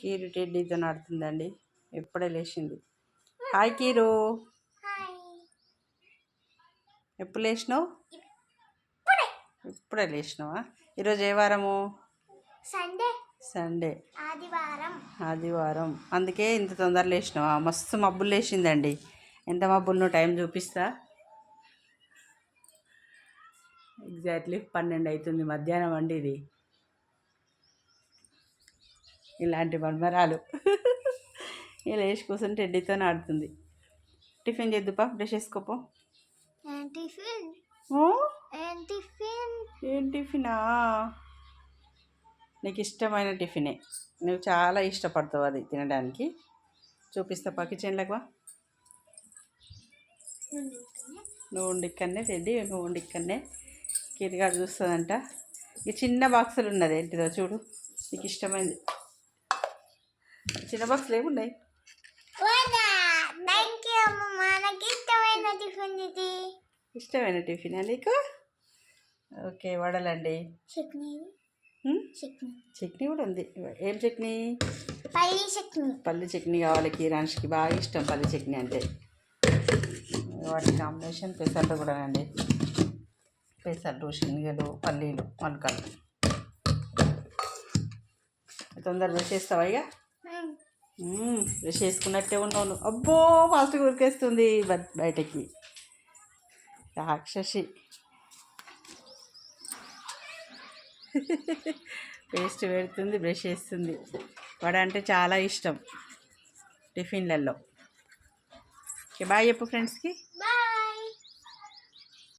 కీరు టెడ్డీతో ఆడుతుందండి. ఎప్పుడే లేచింది. హాయ్ కీరు. ఎప్పుడు లేచినావు? ఇప్పుడే. లేచినావా? ఈరోజు ఏ వారము? సండే. సండే. ఆదివారం. ఆదివారం. అందుకే ఇంత తొందర లేచినావా? మస్తు మబ్బులు లేచిందండి. ఎంత మబ్బులను టైం చూపిస్తా. ఎగ్జాక్ట్లీ పన్నెండు అవుతుంది మధ్యాహ్నం అండి ఇది. ఇలాంటి మర్మరాలు ఇలా లేచి కూర్చొని టెడ్డీతో ఆడుతుంది. టిఫిన్ చేద్దుపా బ్రష్ చేసుకోపో. ఏం టిఫిన్? ఓ, ఏం టిఫిన్? ఏం టిఫినా? నీకు ఇష్టమైన టిఫినే. నువ్వు చాలా ఇష్టపడతావు అది తినడానికి. చూపిస్తా పా కిచెన్లకు వా. నువ్వు ఉండిక్కడనే రెడ్డి నువ్వు ఉండిక్కడనే కిరిగాడు చూస్తుందంట. ఈ చిన్న బాక్సులు ఉన్నది ఏంటిదో చూడు. నీకు ఇష్టమైంది. చిన్న బాక్సులు ఏమున్నాయి? ఇష్టమైన టిఫిన్ ఇది. ఇష్టమైన టిఫినా నీకు? ఓకే వడలండి. చట్నీ. చట్నీ. చట్నీ కూడా ఉంది. ఏం చట్నీ? పల్లి చట్నీ. పల్లి చట్నీ కావాలి కీరాన్స్కి బాగా ఇష్టం పల్లి చట్నీ అంటే. వాటి కాంబినేషన్ పెసర్లు కూడా అండి. పెసర్లు శనగలు పల్లీలు మొలకలు తొందర బ్రష్ చేస్తావా ఇక? బ్రష్ చేసుకున్నట్టే ఉన్నాను. అబ్బో ఫాస్ట్గా ఉరికేస్తుంది బ- బయటకి. రాక్షసి. పేస్ట్ పెడుతుంది బ్రష్ చేస్తుంది. వడ అంటే చాలా ఇష్టం టిఫిన్లలో. ఓకే బాయ్ చెప్పు ఫ్రెండ్స్కి